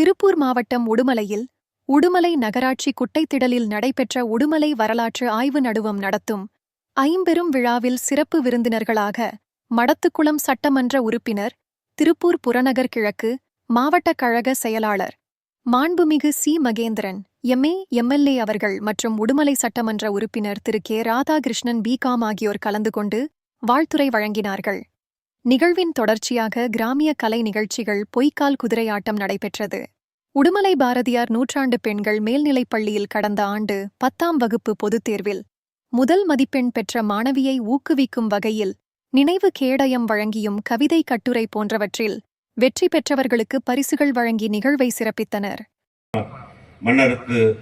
திருப்பூர் மாவட்டம் உடுமலையில் உடுமலை நகராட்சி குட்டைத்திடலில் நடைபெற்ற உடுமலை வரலாற்று ஆய்வு நடுவம் நடத்தும் ஐம்பெரும் விழாவில் சிறப்பு விருந்தினர்களாக மடத்துக்குளம் சட்டமன்ற உறுப்பினர் திருப்பூர் புறநகர் கிழக்கு மாவட்ட கழக செயலாளர் மாண்புமிகு சி. மகேந்திரன் எம்ஏ எம்எல்ஏ அவர்கள் மற்றும் உடுமலை சட்டமன்ற உறுப்பினர் திரு. கே. ராதாகிருஷ்ணன் பிகாம் ஆகியோர் கலந்து கொண்டு வாழ்த்துரை வழங்கினார்கள். நிகழ்வின் தொடர்ச்சியாக கிராமிய கலை நிகழ்ச்சிகள் பொய்க்கால் குதிரையாட்டம் நடைபெற்றது. உடுமலை பாரதியார் நூற்றாண்டு பெண்கள் மேல்நிலைப் பள்ளியில் கடந்த ஆண்டு பத்தாம் வகுப்பு பொதுத் தேர்வில் முதல் மதிப்பெண் பெற்ற மாணவியை ஊக்குவிக்கும் வகையில் நினைவு கேடயம் வழங்கியும் கவிதை கட்டுரை போன்றவற்றில் வெற்றி பெற்றவர்களுக்கு பரிசுகள் வழங்கி நிகழ்வை சிறப்பித்தனர். மன்னருக்கு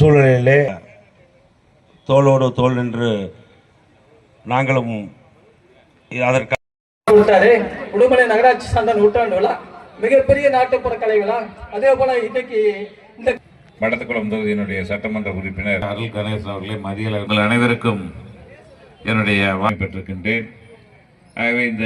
சூழலிலே தோளோடு தோல் என்று நாங்களும் அதற்கு விட்டாரு. உடுமலை நகராட்சி சார்ந்த நூற்றாண்டு விழா மிகப்பெரிய நாட்டுப்புற கலை விழா அதே போல இன்னைக்கு இந்த மடத்துக்குளம் தொகுதியினுடைய சட்டமன்ற உறுப்பினர் அருள் கணேசன் அவர்களே மதிய உங்கள் அனைவருக்கும் என்னுடைய வாய்ப்பு பெற்றிருக்கின்றேன். ஆகவே இந்த